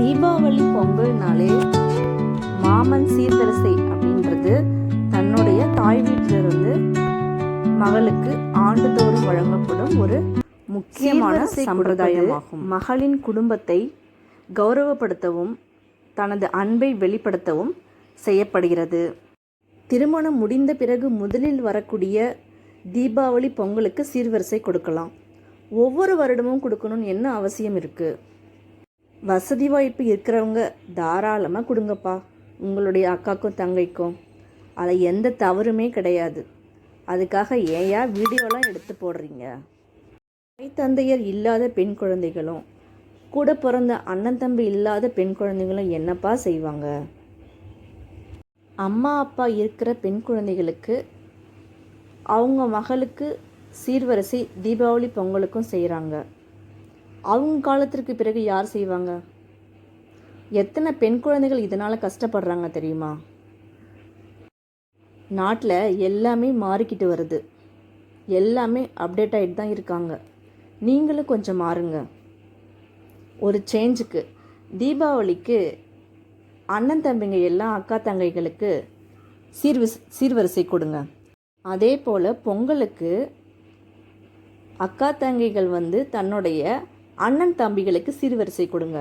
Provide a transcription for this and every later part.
தீபாவளி பொங்கல்னாலே மாமன் சீர்வரிசை அப்படின்றது தன்னுடைய தாய் வீட்டிலிருந்து மகளுக்கு ஆண்டுதோறும் வழங்கப்படும் ஒரு முக்கியமான சம்பிரதாயமாகும். மகளின் குடும்பத்தை கௌரவப்படுத்தவும் தனது அன்பை வெளிப்படுத்தவும் செய்யப்படுகிறது. திருமணம் முடிந்த பிறகு முதலில் வரக்கூடிய தீபாவளி பொங்கலுக்கு சீர்வரிசை கொடுக்கலாம். ஒவ்வொரு வருடமும் கொடுக்கணும்னு என்ன அவசியம் இருக்குது வசதி வாய்ப்பு இருக்கிறவங்க தாராளமாக கொடுங்கப்பா. உங்களுடைய அக்காக்கும் தங்கைக்கும். அதில் எந்த தவறுமே கிடையாது. அதுக்காக ஏயா வீடியோலாம் எடுத்து போடுறீங்க? தாய் தந்தையர் இல்லாத பெண் குழந்தைகளும் கூட பிறந்த அண்ணன் தம்பி இல்லாத பெண் குழந்தைகளும் என்னப்பா செய்வாங்க? அம்மா அப்பா இருக்கிற பெண் குழந்தைகளுக்கு அவங்க மகளுக்கு சீர்வரிசை தீபாவளி பொங்கலுக்கும் செய்கிறாங்க அவங்க காலத்திற்கு பிறகு யார் செய்வாங்க? எத்தனை பெண் குழந்தைகள் இதனால் கஷ்டப்படுறாங்க தெரியுமா? நாட்டில் எல்லாமே மாறிக்கிட்டு வருது. எல்லாமே அப்டேட் ஆகிட்டு தான் இருக்காங்க. நீங்களும் கொஞ்சம் மாறுங்க. ஒரு சேஞ்சுக்கு தீபாவளிக்கு அண்ணன் தம்பிங்க எல்லாம் அக்கா தங்கைகளுக்கு சீர்வரிசை சீர்வரிசை கொடுங்க. அதே போல் பொங்கலுக்கு அக்கா தங்கைகள் வந்து தன்னுடைய அண்ணன் தம்பிகளுக்கு சீர்வரிசை கொடுங்க.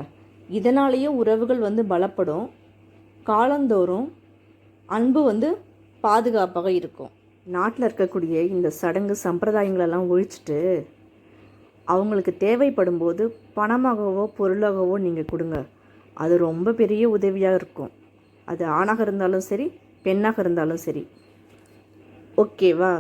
இதனாலேயே உறவுகள் வந்து பலப்படும். காலந்தோறும் அன்பு வந்து பாதுகாப்பாக இருக்கும். நாட்டில் இருக்கக்கூடிய இந்த சடங்கு சம்பிரதாயங்களெல்லாம் ஒழிச்சிட்டு அவங்களுக்கு தேவைப்படும் போது பணமாகவோ பொருளாகவோ நீங்கள் கொடுங்க. அது ரொம்ப பெரிய உதவியாக இருக்கும். அது ஆணாக இருந்தாலும் சரி பெண்ணாக இருந்தாலும் சரி. ஓகேவா?